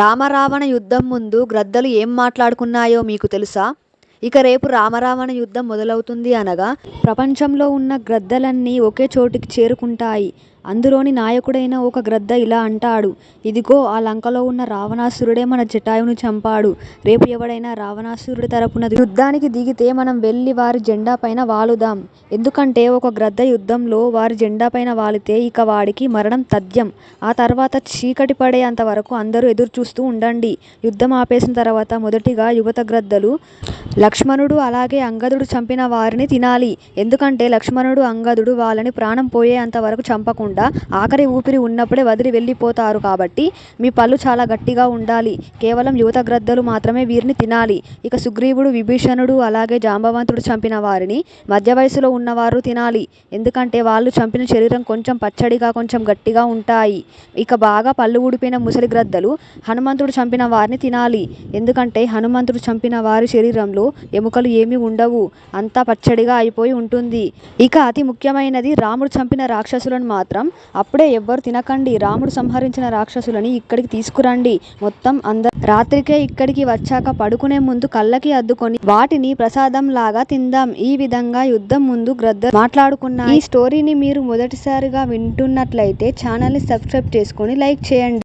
రామరావణ యుద్ధం ముందు గ్రద్దలు ఏం మాట్లాడుకున్నాయో మీకు తెలుసా? ఇక రేపు రామరావణ యుద్ధం మొదలవుతుంది అనగా ప్రపంచంలో ఉన్న గ్రద్దలన్నీ ఒకే చోటికి చేరుకుంటాయి. అందులోని నాయకుడైన ఒక గ్రద్ద ఇలా అంటాడు. ఇదిగో ఆ లంకలో ఉన్న రావణాసురుడే మన జటాయువును చంపాడు. రేపు ఎవడైనా రావణాసురుడి తరపున యుద్ధానికి దిగితే మనం వెళ్ళి వారి జెండాపైన వాలుదాం. ఎందుకంటే ఒక గ్రద్ద యుద్ధంలో వారి జెండాపైన వాలితే ఇక వాడికి మరణం తథ్యం. ఆ తర్వాత చీకటి పడే అంతవరకు అందరూ ఎదురుచూస్తూ ఉండండి. యుద్ధం ఆపేసిన తర్వాత మొదటిగా యువత గ్రద్దలు లక్ష్మణుడు అలాగే అంగదుడు చంపిన వారిని తినాలి. ఎందుకంటే లక్ష్మణుడు, అంగదుడు వాళ్ళని ప్రాణం పోయేంత వరకు చంపకుండా ఆఖరి ఊపిరి ఉన్నప్పుడే వదిలి వెళ్ళిపోతారు కాబట్టి మీ పళ్ళు చాలా గట్టిగా ఉండాలి. కేవలం యువత గ్రద్దలు మాత్రమే వీరిని తినాలి. ఇక సుగ్రీవుడు, విభీషణుడు అలాగే జాంబవంతుడు చంపిన వారిని మధ్య వయస్సులో ఉన్నవారు తినాలి. ఎందుకంటే వాళ్ళు చంపిన శరీరం కొంచెం పచ్చడిగా, కొంచెం గట్టిగా ఉంటాయి. ఇక బాగా పళ్ళు ఊడిపోయిన ముసలి గ్రద్దలు హనుమంతుడు చంపిన వారిని తినాలి. ఎందుకంటే హనుమంతుడు చంపిన వారి శరీరంలో ఎముకలు ఏమీ ఉండవు. అంతా పచ్చడిగా అయిపోయి ఉంటుంది. ఇక అతి ముఖ్యమైనది రాముడు చంపిన రాక్షసులను మాత్రం అప్పుడే ఎవ్వరు తినకండి. రాముడు సంహరించిన రాక్షసులని ఇక్కడికి తీసుకురండి. మొత్తం అందరు రాత్రికే ఇక్కడికి వచ్చాక పడుకునే ముందు కళ్ళకి అద్దుకొని వాటిని ప్రసాదం లాగా తిందాం. ఈ విధంగా యుద్ధం ముందు గ్రద్దలు మాట్లాడుకున్నాయి. ఈ స్టోరీని మీరు మొదటిసారిగా వింటున్నట్లయితే ఛానల్ని సబ్స్క్రైబ్ చేసుకొని లైక్ చేయండి.